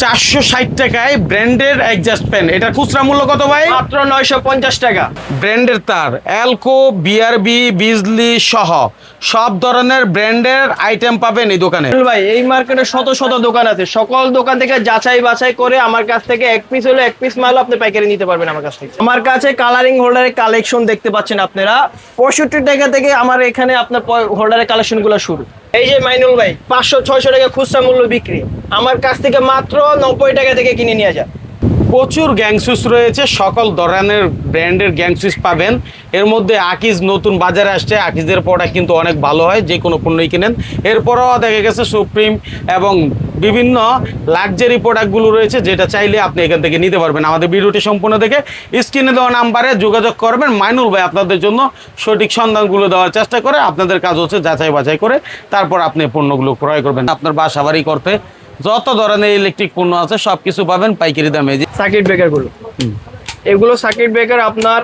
চারশো ষাট টাকায় ব্র্যান্ডের অ্যাডজাস্ট ফ্যান এটার খুচরা মূল্য কত ভাই? মাত্র নয়শো পঞ্চাশ টাকা। ব্র্যান্ডের তার অ্যালকো বিআরবি বিজলি সহ সব ধরনের ব্র্যান্ডের আইটেম পাবেন এই দোকানে। ভাই এই মার্কেটে শত শত দোকান আছে। সকল দোকান থেকে যাচাই বাছাই করে আমার কাছ থেকে এক পিস হলে এক পিস মাল আপনি পাইকারি নিতে পারবেন আমার কাছ থেকে। আমার কাছে কালারিং হোল্ডারের কালেকশন দেখতে পাচ্ছেন আপনারা। পঁয়ষট্টি টাকা থেকে আমার এখানে আপনার হোল্ডারের কালেকশনগুলো শুরু। এই যে মাইনুল ভাই, পাঁচশো, ছয়শো টাকা খুচরা মূল্য বিক্রি। আমার কাছ থেকে মাত্র নব্বই টাকা থেকে কিনে নিয়ে যায় প্রচুর গ্যাংসুস রয়েছে, সকল ধরনের ব্র্যান্ডের গ্যাংসুস পাবেন। এর মধ্যে আকিজ নতুন বাজারে আসছে, আকিজের প্রোডাক্ট কিন্তু অনেক ভালো হয়, যে কোনো পণ্যই কিনেন। এরপরও দেখা গেছে সুপ্রিম এবং বিভিন্ন লাক্সারি প্রোডাক্টগুলো রয়েছে, যেটা চাইলে আপনি এখান থেকে নিতে পারবেন। আমাদের ভিডিওটি সম্পূর্ণ দেখে স্ক্রিনে দেওয়া নাম্বারে যোগাযোগ করবেন। মাইনুল ভাই আপনাদের জন্য সঠিক সন্ধানগুলো দেওয়ার চেষ্টা করে, আপনাদের কাজ হচ্ছে যাচাই বাছাই করে, তারপর আপনি পণ্যগুলো ক্রয় করবেন। আপনার বাসা বাড়ি করতে যত ধরনের ইলেকট্রিক পণ্য আছে সব কিছু পাবেন পাইকারি দামে। সার্কিট ব্রেকারগুলো। এগুলো সার্কিট ব্রেকার আপনার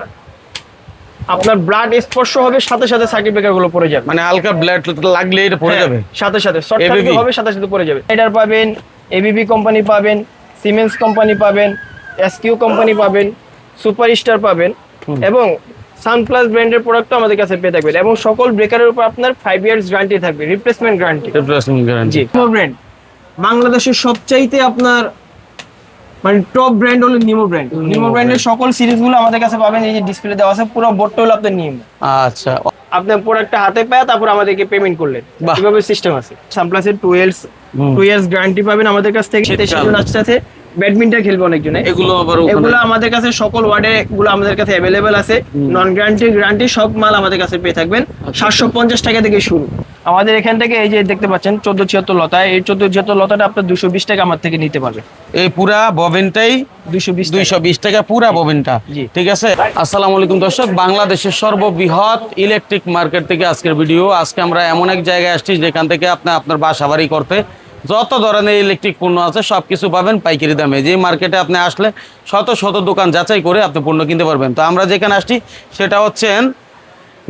আপনার ব্লাড স্পর্শ হবে সাথে সাথে সার্কিট ব্রেকারগুলো পড়ে যাবে। মানে হালকা ব্লাড লাগলে এটা পড়ে হ্যাঁ, যাবে? সাথে সাথে। শর্ট সার্কিট হবে সাথে সাথে পড়ে যাবে। এটার পাবেন এবিবি কোম্পানি পাবেন সিমেন্স কোম্পানি পাবেন এসকিউ কোম্পানি পাবেন সুপার স্টার পাবেন এবং সানপ্লাস ব্র্যান্ডের প্রোডাক্টও আমাদের কাছে পেয়ে থাকবেন এবং সকল ব্রেকারের উপর আপনার ফাইভ ইয়ার্স গ্যারান্টি থাকবে রিপ্লেসমেন্ট গ্যারান্টি Replacement guarantee। জি। ব্র্যান্ড বাংলাদেশের সবচাইতে আপনার মানে টপ ব্র্যান্ড হলো নিমো ব্র্যান্ড নিমো ব্র্যান্ডের সকল সিরিজগুলো আমাদের কাছে পাবেন এই যে ডিসপ্লে দেওয়া আছে পুরো বোর্ডটা হলো আপনার নিম আচ্ছা। আপনার প্রোডাক্টটা হাতে পায় তারপর আমাদেরকে পেমেন্ট করলেন। এইভাবে এভাবে সিস্টেম আছে। সামপ্লাসের two years two years guarantee পাবেন আমাদের কাছ থেকে। সেটা আছে ব্যাডমিন্টন খেলবে অনেকজনে। এগুলো আবার এগুলো আমাদের কাছে সকল ওয়ার্ডে গুলো আমাদের কাছে অ্যাভেলেবেল আছে। নন গ্যারান্টি গ্যারান্টি সব মাল আমাদের কাছে পেয়ে থাকবেন। আচ্ছা। সাতশো পঞ্চাশ টাকা থেকে শুরু। আমাদের এখান থেকে এই যে দেখতে পাচ্ছেন চোদ্দ ছিয়াত্তর লতা। এই চোদ্দ ছিয়াত্তর লতাটা আপনার দুশো বিশ টাকা আমার থেকে নিতে পারবে। এই পুরা ববেনটাই দুশো বিশ দুইশো বিশ টাকা পুরা ববেনটা। ঠিক আছে? আসসালামু আলাইকুম দর্শক। বাংলাদেশের সর্ববৃহৎ ইলেকট্রিক মার্কেট থেকে আজকের ভিডিও আজকে আমরা এমন এক জায়গায় আসছি যেখান থেকে আপনি আপনার বাসা বাড়ি করতে যত ধরনের ইলেকট্রিক পণ্য আছে সব কিছু পাবেন পাইকারি দামে। যে মার্কেটে আপনি আসলে শত শত দোকান যাচাই করে আপনি পণ্য কিনতে পারবেন। তো আমরা যেখানে আসছি সেটা হচ্ছেন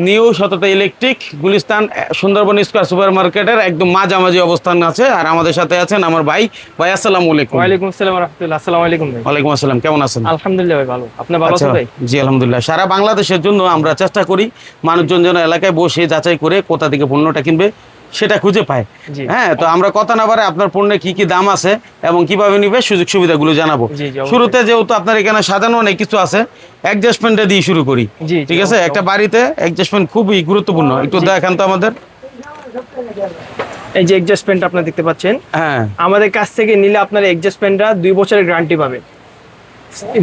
new শততা electric Gulistan Sundarban square super মার্কেটের একদম মাঝামাঝি অবস্থান আছে। আর আমাদের সাথে আছেন আমার ভাই। ভাই আসসালামু আলাইকুম। ওয়ালাইকুম আসসালাম রহমতুল্লাহ। আসসালামু আলাইকুম ভাই। ওয়ালাইকুম আসসালাম। কেমন আছেন? আলহামদুলিল্লাহ ভাই ভালো। আপনি ভালো আচ্ছা আছেন ভাই? জি আলহামদুলিল্লাহ। সারা বাংলাদেশের জন্য আমরা চেষ্টা করি মানুষজন যেন এলাকায় বসে যাচাই করে কোথা থেকে পণ্যটা কিনবে। সেটা খুঁজে পায়। হ্যাঁ তো আমরা কথা না পারে আপনার পণ্যে কি কি দাম আছে এবং কীভাবে নিবে সুযোগ সুবিধাগুলো জানাব। শুরুতে যেহেতু আপনার এখানে সাজানো অনেক কিছু আছে অ্যাডজাস্টমেন্টটা দিয়ে শুরু করি। ঠিক আছে? একটা বাড়িতে অ্যাডজাস্টমেন্ট খুবই গুরুত্বপূর্ণ। একটু দেখান তো আমাদের। এই যে এডজাস্টমেন্ট আপনারা দেখতে পাচ্ছেন হ্যাঁ। আমাদের কাছ থেকে নিলে আপনার এডজাস্টমেন্টটা দুই বছরের গ্যারান্টি পাবে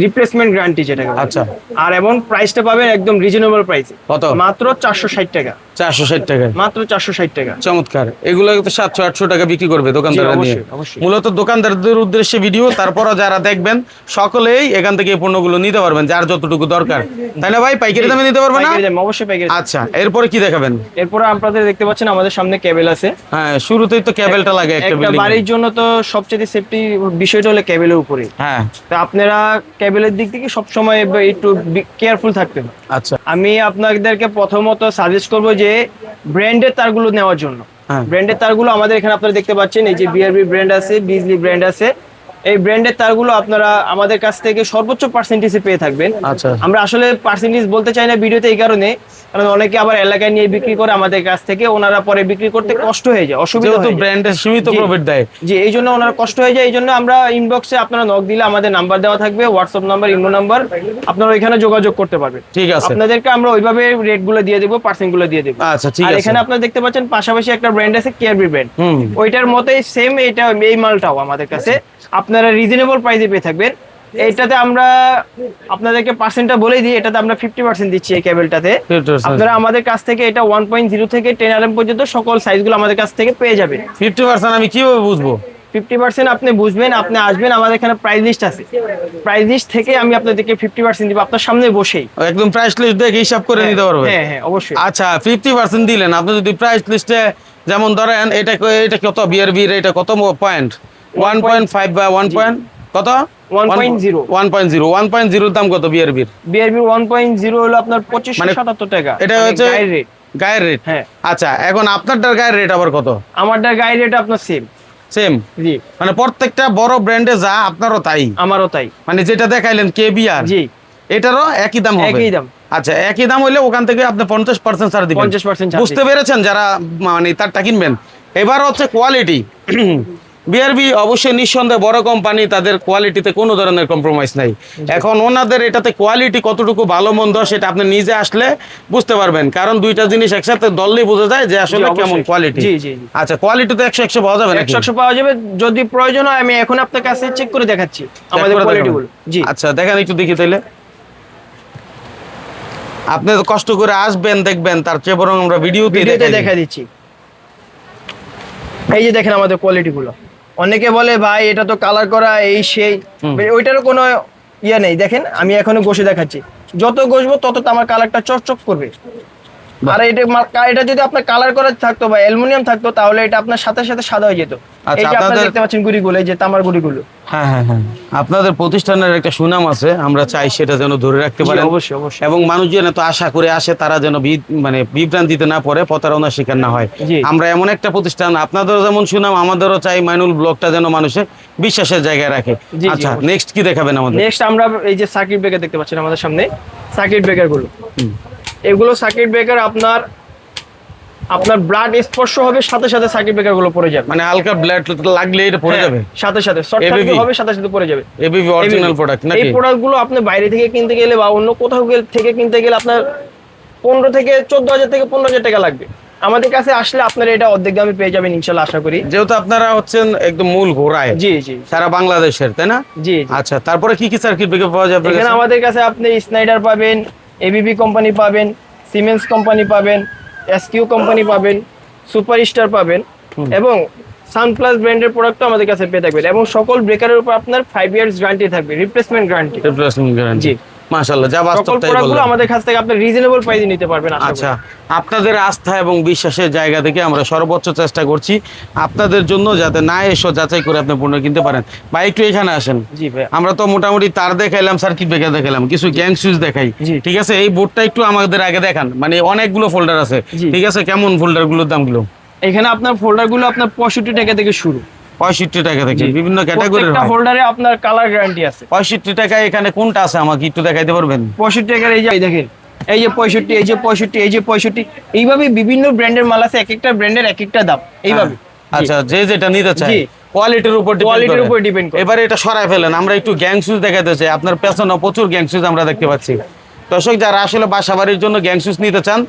রিপ্লেসমেন্ট গ্যারান্টি যেটা আচ্ছা। আর এবং প্রাইসটা পাবেন একদম রিজনেবল প্রাইসে কত? মাত্র চারশো ষাট টাকা। চারশো ষাট টাকায়। মাত্র চারশো ষাট টাকা। চমৎকার। এগুলো তো সাতশো আটশো টাকা বিক্রি করবে দোকানদাররা নিয়ে। মূলত দোকানদারদের উদ্দেশ্যে ভিডিও তারপরও যারা দেখবেন সকলেই এখান থেকে এই পণ্যগুলো নিতে পারবেন যার যতটুকু দরকার। তাই না ভাই? পাইকারি দামে নিতে পারবেন না? অবশ্যই পাইকারি আচ্ছা এরপরে কি দেখাবেন? এরপরে আপনাদের দেখতে পাচ্ছেন আমাদের সামনে কেবল আছে। হ্যাঁ শুরুতেই তো ক্যাবেলটা লাগে একটা বাড়ির জন্য তো সবচেয়ে সেফটি বিষয়টা হলো কেবলের উপরে। হ্যাঁ। তা আপনারা কেবলের দিক থেকে সবসময় একটু কেয়ারফুল থাকবেন। আচ্ছা। আমি আপনাদেরকে প্রথমত সাজেস্ট করব যে ব্র্যান্ডের তারগুলো নেওয়ার জন্য। ব্র্যান্ডের তারগুলো আমাদের এখানে আপনারা দেখতে পাচ্ছেন এই যে বিআরবি ব্র্যান্ড আছে বিজলি ব্র্যান্ড আছে। এই ব্র্যান্ডের তারগুলো আপনারা আমাদের কাছ থেকে সর্বোচ্চ পার্সেন্টেজে পেয়ে থাকবেন। আচ্ছা। আমরা আসলে পার্সেন্টেজ বলতে চাই না ভিডিওতে এই কারণে কারণ অনেকে আবার এলাকায় নিয়ে বিক্রি করে আমাদের কাছ থেকে ওনারা পরে বিক্রি করতে কষ্ট হয়ে যায় অসুবিধা যায়। ব্র্যান্ডের সীমিত প্রফিট দেয়। জি এই জন্য ওনার কষ্ট হয়ে যায় এই জন্য আমরা ইনবক্সে আপনারা নক দিলে আমাদের নাম্বার দেওয়া থাকবে হোয়াটসঅ্যাপ নাম্বার ইমো নাম্বার আপনারা ওইখানে যোগাযোগ করতে পারবেন। ঠিক আছে। আপনাদেরকে আমরা ওইভাবে রেটগুলো দিয়ে দেবো পার্সেন্টগুলো দিয়ে দেবো। আচ্ছা ঠিক আর আছে। এখানে আপনারা দেখতে পাচ্ছেন পাশাপাশি একটা ব্র্যান্ড আছে কেয়ারবি ব্র্যান্ড ওইটার মতোই সেম এটা এই মালটাও আমাদের কাছে। আপনারা রিজনেবল প্রাইসে পেয়ে থাকবেন। এইটাতে আমরা আপনাদেরকে পার্সেন্টটা বলে দিই এটাতে আমরা ফিফটি পার্সেন্ট দিচ্ছি এই কেবলটাতে আপনারা আমাদের কাছ থেকে এটা ওয়ান পয়েন্ট জিরো থেকে টেন আর পর্যন্ত সকল সাইজগুলো আমাদের কাছ থেকে পেয়ে যাবেন। ফিফটি পার্সেন্ট আমি কীভাবে বুঝব? ফিফটি পার্সেন্ট আপনি বুঝবেন আপনি আসবেন আমাদের এখানে প্রাইস লিস্ট আছে। প্রাইস লিস্ট থেকে আমি আপনাদেরকে ফিফটি পার্সেন্ট দিব আপনার সামনে বসেই। একদম প্রাইস লিস্ট দেখে হিসাব করে নিতে পারবে হ্যাঁ হ্যাঁ অবশ্যই। আচ্ছা ফিফটি পার্সেন্ট দিলেন আপনি যদি প্রাইস লিস্টে যেমন ধরেন এটা এটা কত? বিআরবির এটা কত পয়েন্ট ওয়ান পয়েন্ট ফাইভ বা ওয়ান পয়েন্ট কত? 1.0 one point zero one point জিরোর দাম কত বিআরবির বিআরবি ওয়ান পয়েন্ট জিরো হলো আপনার পঁচিশশো মানে সাতাত্তর টাকা। এটা মানে হচ্ছে রেট গায়ের রেট হ্যাঁ। আচ্ছা এখন আপনারটার গায়ের রেট আবার কত? আমারটা গায়ের রেট আপনার সেম সেম জি। মানে প্রত্যেকটা বড় ব্র্যান্ডে যা আপনারও তাই? আমারও তাই। মানে যেটা দেখাইলেন কেবিআর জি। এটারও একই দাম হবে? একই দাম। আচ্ছা একই দাম হইলে ওখান থেকে আপনি পঞ্চাশ পার্সেন্ট ছাড় দিবেন। 50% বুঝতে পেরেছেন যারা মানে তারটা কিনবেন? এবার হচ্ছে কোয়ালিটি বিআরবি অবশ্যই নিঃসন্দেহে বড় কোম্পানি তাদের কোয়ালিটিতে কোনো ধরনের কম্প্রোমাইজ নাই। এখন ওনাদের এটাতে কোয়ালিটি কতটুকু ভালো মন্দ সেটা আপনি নিজে আসলে বুঝতে পারবেন। কারণ দুইটা জিনিস একসাথে দললেই বোঝা যায় যে আসলে কেমন কোয়ালিটি। আচ্ছা কোয়ালিটি তো একশো একশো পাওয়া যাবে একশো একশো পাওয়া যাবে। যদি প্রয়োজন হয় আমি এখন আপনার কাছে চেক করে দেখাচ্ছি আমাদের জি। আচ্ছা দেখেন একটু দেখি তাইলে। আপনি তো কষ্ট করে আসবেন দেখবেন তার চেয়ে বরং আমরা ভিডিওতে ভিডিওতে দেখা দিচ্ছি। এই যে দেখেন আমাদের কোয়ালিটি গুলো। অনেকে বলে ভাই এটা তো কালার করা এই সেই। ওইটারও কোনো ইয়ে নেই। দেখেন আমি এখনও ঘষে দেখাচ্ছি। যত ঘষবো তত তো আমার কালারটা চকচক করবে। আর এটা এটা যদি আপনার কালার করা থাকতো বা অ্যালুমিনিয়াম থাকতো তাহলে এটা আপনার সাথে সাথে সাদা হয়ে যেত। আচ্ছা, এই যে আপনারা দেখতে পাচ্ছেন গুড়িগুলো এই যে তামার গুড়িগুলো। হ্যাঁ হ্যাঁ হ্যাঁ। আপনাদের প্রতিষ্ঠানের একটা সুনাম আছে আমরা চাই সেটা যেন ধরে রাখতে জি, পারেন। অবশ্যই অবশ্যই। এবং মানুষজন এত আশা করে আসে তারা যেন মানে বিভ্রান্তিতে না পড়ে প্রতারণার শিকার না হয়। আমরা এমন একটা প্রতিষ্ঠান আপনাদেরও যেমন সুনাম আমাদেরও চাই মাইনুল ব্লগটা যেন মানুষের বিশ্বাসের জায়গায় রাখে। আচ্ছা নেক্সট কি দেখাবেন আমাদের? নেক্সট আমরা এই যে সার্কিট ব্রেকার দেখতে পাচ্ছেন আমাদের সামনে। সার্কিট ব্রেকারগুলো। এগুলো সার্কিট ব্রেকার আপনার আপনার ব্লাড স্পর্শ হবে সাথে সাথে সার্কিট ব্রেকারগুলো পড়ে যাবে। মানে হালকা ব্লাড লাগলে এটা পড়ে হ্যাঁ, যাবে? সাথে সাথে। শর্ট সার্কিট হবে সাথে সাথে পড়ে যাবে। এবিবি অরিজিনাল প্রোডাক্ট নাকি? এই প্রোডাক্টগুলো আপনি বাইরে থেকে কিনতে গেলে বা অন্য কোথাও গেলে- থেকে কিনতে গেলে আপনার পনেরো থেকে চোদ্দ হাজার থেকে পনেরো হাজার টাকা লাগবে। আমাদের কাছে আসলে আপনারা এটা অর্ধেক দামে পেয়ে যাবেন ইনশাল্লাহ আশা করি। যেহেতু আপনারা হচ্ছেন একদম মূল ঘোড়ায়। জি জি। সারা বাংলাদেশের তাই না? জি জি। আচ্ছা তারপরে কি কি সার্কিট ব্রেকার পাওয়া যাবে এখানে আমাদের কাছে আপনি স্নাইডার পাবেন এবিবি কোম্পানি পাবেন সিমেন্স কোম্পানি পাবেন এসকিউ কোম্পানি পাবেন সুপার স্টার পাবেন এবং সানপ্লাস ব্র্যান্ডের প্রোডাক্টও আমাদের কাছে পেয়ে থাকবেন এবং সকল ব্রেকারের উপর আপনার ফাইভ ইয়ার্স গ্যারান্টি থাকবে রিপ্লেসমেন্ট গ্যারান্টি রিপ্লেসমেন্ট guarantee। মাশাআল্লাহ যা বাস্তব তাই আমাদের কাছ থেকে আপনি রিজনেবল প্রাইসে নিতে পারবেন আচ্ছা আপনাদের আস্থা এবং বিশ্বাসের জায়গা থেকে আমরা সর্বোচ্চ চেষ্টা করছি আপনাদের জন্য যাতে না এসো যাচাই করে আপনি পণ্য কিনতে পারেন। বা একটু এখানে আসেন। জি ভাই আমরা তো মোটামুটি তার দেখাইলাম সার্কিট ব্রেকার দেখাইলাম কিছু গ্যাং সুইচ দেখাই। ঠিক আছে? এই বোর্ডটা একটু আমাদের আগে দেখান। মানে অনেকগুলো ফোল্ডার আছে। ঠিক আছে? কেমন ফোল্ডারগুলোর দামগুলো? এখানে আপনার ফোল্ডারগুলো আপনার পঁয়ষট্টি টাকা থেকে শুরু। পঁয়ষট্টি টাকা থেকে বিভিন্ন ক্যাটাগরির ফোল্ডারে আপনার কালার গ্যারান্টি আছে। পঁয়ষট্টি টাকায় এখানে কোনটা আছে আমাকে একটু দেখাইতে পারবেন? পঁয়ষট্টি টাকার এই যে দেখেন এই যে পঁয়ষট্টি এই যে পঁয়ষট্টি এই যে পঁয়ষট্টি এইভাবে বিভিন্ন ব্র্যান্ডের মাল আছে এক একটা ব্র্যান্ডের এক একটা দাম এইভাবে। আচ্ছা যে যেটা নিতে জি। কোয়ালিটির উপর কোয়ালিটির উপর ডিপেন্ড করে। এবারে এটা সরাই ফেলেন আমরা একটু গ্যাং সুইচ দেখাতে চাই। আপনার পেছনে প্রচুর গ্যাং সুইচ আমরা দেখতে পাচ্ছি। দর্শক যারা আসলে বাসা বাড়ির জন্য গ্যাং সুইচ নিতে চান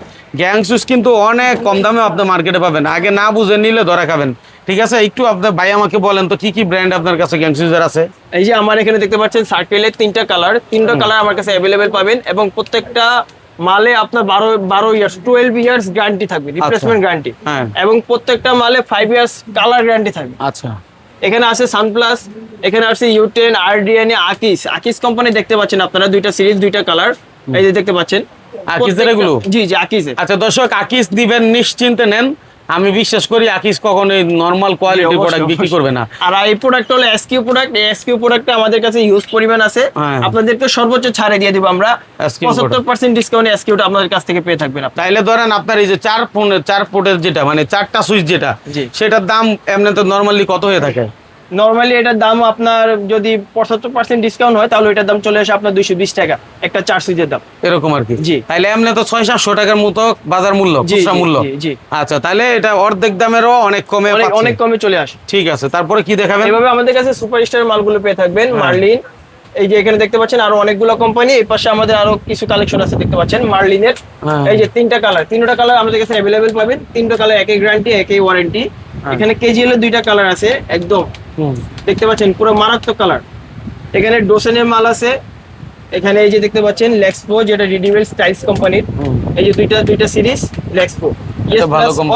গ্যাং সুইচ কিন্তু অনেক কম দামে আপনি মার্কেটে পাবেন। আগে না বুঝে নিলে ধরা খাবেন। ঠিক আছে? একটু আপনার ভাই আমাকে বলেন তো কি কি ব্র্যান্ড আপনার কাছে গ্যাং সুইচের আছে? এই যে আমার এখানে দেখতে পাচ্ছেন সার্কেলের তিনটা কালার তিনটা কালার আমার কাছে অ্যাভেলেবেল পাবেন এবং প্রত্যেকটা মালে আপনার বারো বারো ইয়ার্স টুয়েলভ ইয়ার্স গ্যারান্টি থাকবে রিপ্লেসমেন্ট গ্যারান্টি হ্যাঁ। এবং প্রত্যেকটা মালে ফাইভ ইয়ার্স কালার গ্যারান্টি থাকবে। আচ্ছা। এখানে আছে সানপ্লাস এখানে আছে ইউটেন আরডিএনএ আকিস আকিস কোম্পানি দেখতে পাচ্ছেন আপনারা দুইটা সিরিজ দুইটা কালার এই যে দেখতে পাচ্ছেন। আকিসের এগুলো? জি জি আকিসের আচ্ছা দর্শক আকিস দিবেন নিশ্চিন্তে নেন। আমি বিশ্বাস করি আকিস কখনো নর্মাল কোয়ালিটি প্রোডাক্ট বিক্রি করবে না। আর এই প্রোডাক্ট হলো এসকিউ প্রোডাক্ট এসকিউ প্রোডাক্টটা আমাদের কাছে ইউজ পরিমাণ আছে। হ্যাঁ। আপনাদেরকে সর্বোচ্চ ছাড়ে দিয়ে দিব আমরা। SKU পঁচাত্তর পার্সেন্ট ডিসকাউন্ট এসকিউটা আপনাদের কাছ থেকে পেয়ে থাকবেন আপনি। তাইলে ধরেন আপনার এই যে চার ফোন চার ফুটের যেটা মানে চারটা সুইচ যেটা সেটার দাম এমনি তো নর্মালি কত হয়ে থাকে? নর্মালি এটার দাম আপনার যদি পঁচাত্তর পার্সেন্ট ডিসকাউন্ট হয় তাহলে এটার দাম চলে আসে আপনার দুইশো বিশ টাকা একটা চার সুইচের দাম এরকম আর কি জি। তাইলে এমনি তো ছয় সাতশো টাকার মতো বাজার মূল্য খুচরা মূল্য জি। আচ্ছা তাহলে এটা অর্ধেক দামেরও অনেক কমে অনেক কমে চলে আসে ঠিক আছে তারপরে কি দেখাবেন এভাবে আমাদের কাছে সুপারস্টার মালগুলো পেয়ে থাকবেন হ্যাঁ। মার্লিন এই যে এখানে দেখতে পাচ্ছেন আরও অনেকগুলো কোম্পানি এই পাশে আমাদের আরও কিছু কালেকশন আছে দেখতে পাচ্ছেন মার্লিনের হ্যাঁ। এই যে তিনটা কালার তিনটা কালার আমাদের কাছে অ্যাভেলেবেল পাবেন তিনটা কালার একই গ্যারান্টি একই ওয়ারেন্টি। এখানে কেজিএল এর দুইটা কালার আছে একদম। দেখতে পাচ্ছেন পুরো মারাত্মক কালার এখানে ডোসেনের মাল আছে। এখানে এই যে দেখতে পাচ্ছেন লেক্সপো যেটা রিডিমেল স্টাইলস কোম্পানির এই যে দুইটা দুইটা সিরিজ লেক্সপো।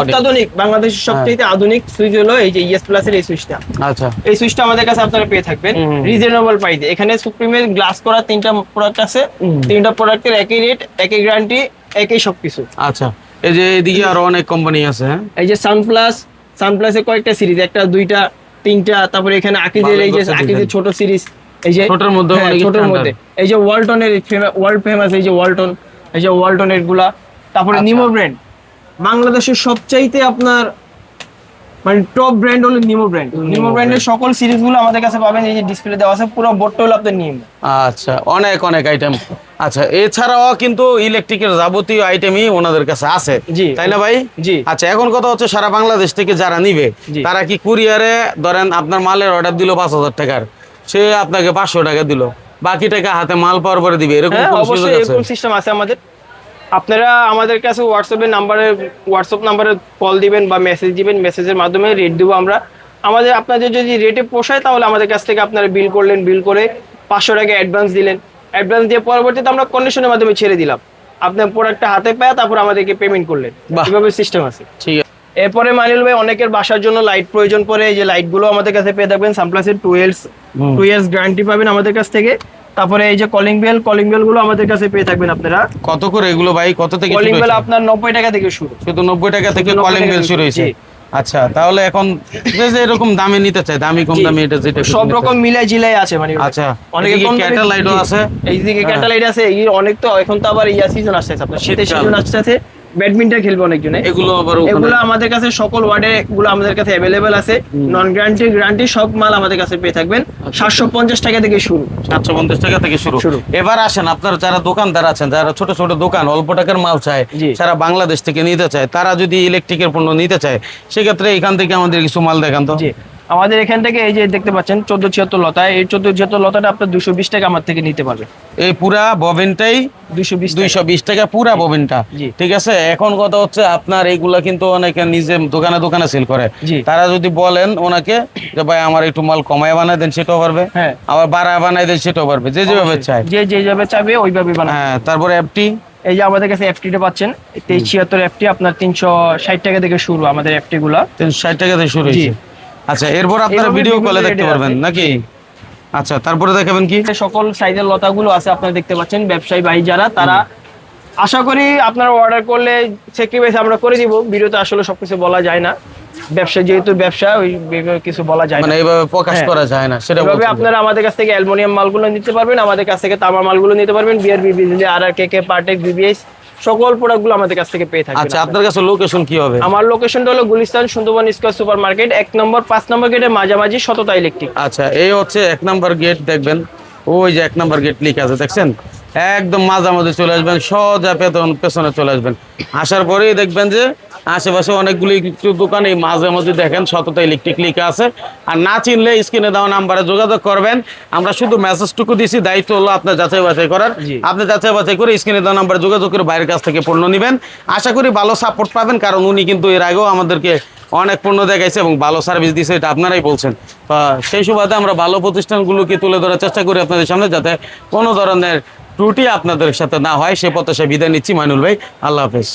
অত্যাধুনিক বাংলাদেশের সবচেয়ে আধুনিক সুইচ হলো এই যে ইএস প্লাস এর এই সুইচটা। আচ্ছা। এই সুইচটা আমাদের কাছে আপনারা পেয়ে থাকবেন। রিজনেবল প্রাইসে এখানে সুপ্রিমের গ্লাস করা তিনটা প্রোডাক্ট আছে। তিনটা প্রোডাক্টের একই রেট একই গ্যারান্টি একই সবকিছু। আচ্ছা। এই যে এদিকে আরও অনেক কোম্পানি আছে হ্যাঁ? এই যে সানপ্লাস সানপ্লাসের কয়েকটা সিরিজ একটা দুইটা তিনটা তারপরে এখানে আকিজের এই যে আকিজের ছোট সিরিজ এই যে ছোটর মধ্যে হ্যাঁ, ছোটর মধ্যে। এই যে ওয়ালটনের ওয়ার্ল্ড ফেমাস এই যে ওয়ালটন এই যে ওয়ালটনেরগুলা। তারপরে আচ্ছা। Nemo brand. বাংলাদেশের সবচাইতে আপনার মানে টপ ব্র্যান্ড হলো নিমো ব্র্যান্ড নিমো ব্র্যান্ডের সকল সিরিজগুলো আমাদের কাছে পাবেন এই যে ডিসপ্লে দেওয়া আছে পুরো বোর্ডটা হলো আপনার নিম আচ্ছা অনেক অনেক আইটেম আচ্ছা এছাড়াও কিন্তু ইলেকট্রিকের যাবতীয় আইটেমই ওনাদের কাছে আছে। তাই না ভাই? জি। আচ্ছা এখন কথা হচ্ছে সারা বাংলাদেশ থেকে যারা নিবে তারা কি কুরিয়ারে ধরেন আপনার মালের অর্ডার দিল পাঁচ হাজার টাকার সে আপনাকে পাঁচশো টাকা দিল বাকি টাকা হাতে মাল পাওয়ার পরে দিবে এরকম হ্যাঁ এরকম সিস্টেম আছে আমাদের। আপনারা আমাদের কাছে হোয়াটসঅ্যাপের নাম্বারে হোয়াটসঅ্যাপ নাম্বারে কল দিবেন বা মেসেজ দিবেন। মেসেজের মাধ্যমে রেট দেবো আমরা। আমাদের আপনাদের যদি রেটে পোষায় তাহলে আমাদের কাছ থেকে আপনারা বিল করলেন। বিল করে পাঁচশো টাকা অ্যাডভান্স দিলেন। অ্যাডভান্স দিয়ে পরবর্তীতে আমরা কন্ডিশনের মাধ্যমে ছেড়ে দিলাম। আপনার প্রোডাক্টটা হাতে পায় তারপর আমাদেরকে পেমেন্ট করলেন। এভাবে সিস্টেম আছে। ঠিক আছে। এরপরে মানিল ভাই অনেকের বাসার জন্য লাইট প্রয়োজন পড়ে। এই যে লাইটগুলো আমাদের কাছে পেয়ে থাকবেন। সানপ্লাসের two years. Two years guarantee পাবেন আমাদের কাছ থেকে। তারপরে এই যে কলিং বেল কলিং বেলগুলো আমাদের কাছে পেয়ে থাকবেন আপনারা। কত করে এগুলো ভাই? কত থেকে কলিং বেল আপনার নব্বই টাকা থেকে শুরু। শুধু নব্বই টাকা থেকে কলিং বেল শুরু হয়েছে। আচ্ছা তাহলে এখন যে যে এরকম দামে নিতে চাই দামি কম দামি এটা যেটা সব রকম মিলাই জিলাই আছে মানে আচ্ছা, অনেকে কম ক্যাটালাইটও আছে? এইদিকে। ক্যাটালাইট আছে এই অনেক তো এখন তো আবার ইয়া সিজন আসছে আপনার শীতের। সিজন আসছে। ব্যাডমিন্টন খেলবে অনেকজনে। এগুলো আবার এগুলো আমাদের কাছে সকল ওয়ার্ডে এগুলো আমাদের কাছে অ্যাভেলেবেল আছে। নন গ্যারান্টি গ্যারান্টি সব মাল আমাদের কাছে পেয়ে থাকবেন। সাতশো পঞ্চাশ টাকা থেকে শুরু। সাতশো পঞ্চাশ টাকা থেকে শুরু। এবার আসেন আপনার যারা দোকানদার আছেন যারা ছোট ছোট দোকান অল্প টাকার মাল চায়। সারা বাংলাদেশ থেকে নিতে চায় তারা যদি ইলেকট্রিকের পণ্য নিতে চায় সেক্ষেত্রে এখান থেকে আমাদের কিছু মাল দেখান তো। আমাদের এখান থেকে এই যে দেখতে পাচ্ছেন চোদ্দ ছিয়াত্তর লতা। এই চোদ্দ ছিয়াত্তর লতাটা আপনার দুশো বিশ টাকা আমার থেকে নিতে পারবে। এই পুরা ববেনটাই দুশো বিশ দুইশো বিশ টাকা পুরা ববিনটা। ঠিক আছে? এখন কথা হচ্ছে আপনার এইগুলা কিন্তু অনেকে নিজে দোকানে দোকানে সেল করে। তারা যদি বলেন ওনাকে যে ভাই আমার একটু মাল কমায় বানায় দেন সেটাও পারবে। হ্যাঁ। আবার বাড়ায় বানায় দেন সেটাও পারবে। যে যেভাবে চায়। যে যেভাবে চাবে ওইভাবে হ্যাঁ তারপরে অ্যাপটি এই যে আমাদের কাছে এফটিটা পাচ্ছেন তেইশ ছিয়াত্তর এফটি আপনার তিনশো ষাট টাকা থেকে শুরু আমাদের এফটি গুলা। তিনশো ষাট টাকা থেকে শুরু হয়েছে। আচ্ছা এরপর আপনারা ভিডিও কলে দেখতে পারবেন নাকি? আচ্ছা তারপরে দেখাবেন কি? সকল সাইজের লতাগুলো আছে আপনারা দেখতে পাচ্ছেন ব্যবসায়ী ভাই যারা তারা আশা করি আপনারা অর্ডার করলে স্যাক্রিফাইস আমরা করে দিব। ভিডিওতে আসলে সবকিছু বলা যায় না। ব্যবসা যেহেতু ব্যবসা ওই কিছু বলা যায় মানে এইভাবে প্রকাশ হ্যাঁ। করা যায় না সেটা বলছেন। আপনারা আমাদের কাছ থেকে অ্যালুমিনিয়াম মালগুলো নিতে পারবেন আমাদের কাছ থেকে তামার মালগুলো নিতে পারবেন বিআরবি বিজলি আর আর কে কে পার্টেক বিবিএস সকল প্রোডাক্টগুলো আমাদের কাছ থেকে পেয়ে থাকবেন আচ্ছা আপনার। কাছে লোকেশন কি হবে? আমার লোকেশনটা হলো Gulistan Sundarban square super market এক নম্বর পাঁচ নম্বর গেটের মাঝামাঝি সততা ইলেকট্রিক আচ্ছা এই হচ্ছে এক নম্বর গেট দেখবেন। ওই যে এক নম্বর গেট লিখে আছে দেখছেন? একদম মাঝামাঝি চলে আসবেন সজা পেতন পেছনে চলে আসবেন। আসার পরেই দেখবেন যে আশেপাশে অনেকগুলি একটু দোকান এই মাঝে মাঝে দেখেন সততা ইলেকট্রিক লিখে আছে। আর না চিনলে স্ক্রিনে দেওয়া নাম্বারে যোগাযোগ করবেন। আমরা শুধু মেসেজটুকু দিছি দায়িত্ব হলো আপনার যাচাই বাছাই করার। আপনি যাচাই বাছাই করে স্ক্রিনে দেওয়া নাম্বারে যোগাযোগ করে বাইরের কাছ থেকে পণ্য নেবেন। আশা করি ভালো সাপোর্ট পাবেন কারণ উনি কিন্তু এর আগেও আমাদেরকে অনেক পণ্য দেখাইছে এবং ভালো সার্ভিস দিয়েছে এটা আপনারাই বলছেন। সেই সুবাদে আমরা ভালো প্রতিষ্ঠানগুলোকে তুলে ধরার চেষ্টা করি আপনাদের সামনে যাতে কোনো ধরনের ত্রুটি আপনাদের সাথে না হয়। সে প্রত্যাশা বিদায় নিচ্ছি মাইনুল ভাই। আল্লাহ হাফেজ।